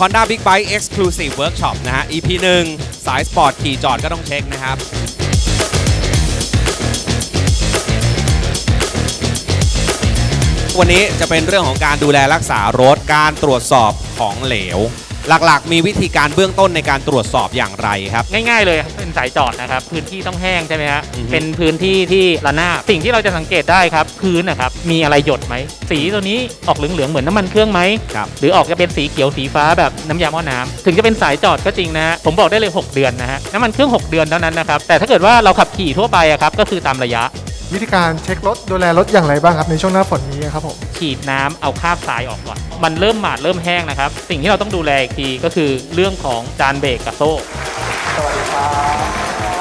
Honda Big Bike Exclusive Workshop นะฮะ EP 1 สายสปอร์ตขี่จอดก็ต้องเช็คนะครับวันนี้จะเป็นเรื่องของการดูแลรักษารถ การตรวจสอบของเหลว หลักๆ มีวิธีการเบื้องต้นในการตรวจสอบอย่างไรครับ ง่ายๆเลยครับเป็นสายจอดนะครับ พื้นที่ต้องแห้งใช่ไหมฮะอือฮึ เป็นพื้นที่ที่ระนาบสิ่งที่เราจะสังเกตได้ครับ พื้นนะครับมีอะไรหยดไหม สีตัวนี้ออกเหลืองๆเหมือนน้ำมันเครื่องไหม ครับ หรือออกจะเป็นสีเขียวสีฟ้าแบบน้ำยาหม้อน้ำถึงจะเป็นสายจอดก็จริงนะฮะผมบอกได้เลย 6 เดือนนะฮะน้ำมันเครื่อง 6 เดือนเท่านั้นนะครับ แต่ถ้าเกิดว่าเราขับขี่ทั่วไปอะครับก็คือตามระยะ วิธีการเช็ครถดูแลรถอย่างไรบ้างครับในช่วงหน้าฝนนี้ครับผมฉีดน้ำเอาคราบทรายออกก่อน มันเริ่มหมาดเริ่มแห้งนะครับ สิ่งที่เราต้องดูแลอีกทีก็คือเรื่องของจานเบรกกับโซ่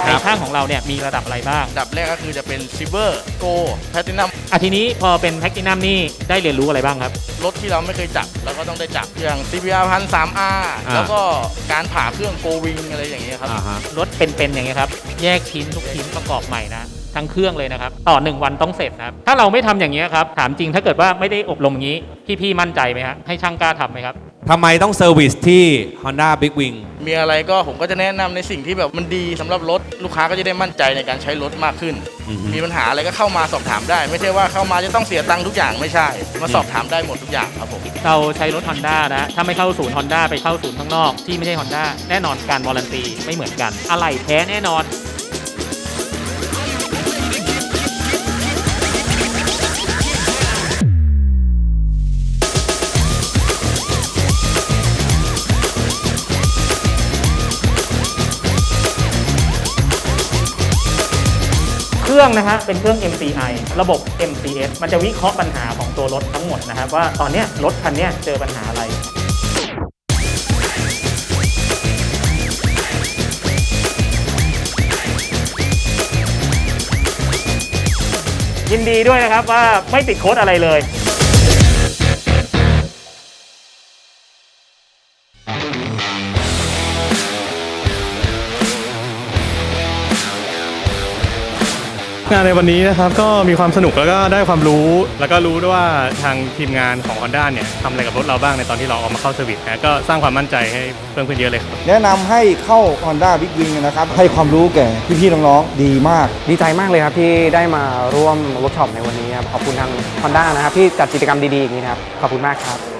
ในช่างของเราเนี่ยมีระดับอะไรบ้างอันดับแรกก็คือจะเป็นซิเวอร์โกแพตินัมอะทีนี้พอเป็นแพ็กตินัมนี่ได้เรียนรู้อะไรบ้างครับ รถที่เราไม่เคยจับแล้วก็ต้องได้จับอย่าง CBR พันสาม R แล้วก็การผ่าเครื่องโกวิงอะไรอย่างเงี้ยครับอ่าฮะรถเป็นๆอย่างเงี้ยครับ แยกชิ้นทุกชิ้นประกอบใหม่นะ ทั้งเครื่องเลยนะครับ ต่อ 1 วันต้องเสร็จนะครับ ถ้าเราไม่ทำอย่างเงี้ยครับ ถามจริงถ้าเกิดว่าไม่ได้อบรมอย่างนี้ พี่ๆมั่นใจไหมฮะให้ช่างกล้าทำไหมครับทำไมต้องเซอร์วิสที่ Honda Big Wing มีอะไรก็ผมก็จะแนะนำในสิ่งที่แบบมันดีสำหรับรถ ลูกค้าก็จะได้มั่นใจในการใช้รถมากขึ้นอือฮึมีปัญหาอะไรก็เข้ามาสอบถามได้ ไม่ใช่ว่าเข้ามาจะต้องเสียตังค์ทุกอย่างไม่ใช่ มาสอบถามได้หมดทุกอย่างครับผมเราใช้รถ Honda นะถ้าไม่เข้าศูนย์ Honda ไปเข้าศูนย์ข้างนอกที่ไม่ใช่ Honda แน่นอนการวารันตีไม่เหมือนกัน อะไหล่แท้แน่นอน รื่องนะฮะเป็นเครื่อง MCI ระบบ MCS มันจะวิเคราะห์ปัญหาของตัวรถทั้งหมดนะครับว่าตอนเนี้ยรถคันเนี้ยเจอปัญหาอะไร ยินดีด้วยนะครับว่าไม่ติดโค้ดอะไรเลย งานในวันนี้นะครับก็มีความสนุกแล้วก็ได้ความรู้ แล้วก็รู้ด้วยว่าทางทีมงานของ Honda เนี่ยทำอะไรกับรถเราบ้างในตอนที่เราเอามาเข้าเซอร์วิสนะก็สร้างความมั่นใจให้เพิ่มขึ้นเยอะเลยครับแนะนำให้เข้า Honda Big Wing นะครับ ให้ความรู้แก่พี่ๆน้องๆดีมาก ดีใจมากเลยครับที่ได้มาร่วมเวิร์กช็อปในวันนี้ครับขอบคุณทาง Honda นะครับที่จัดกิจกรรมดีๆอย่างนี้นะครับขอบคุณมากครับ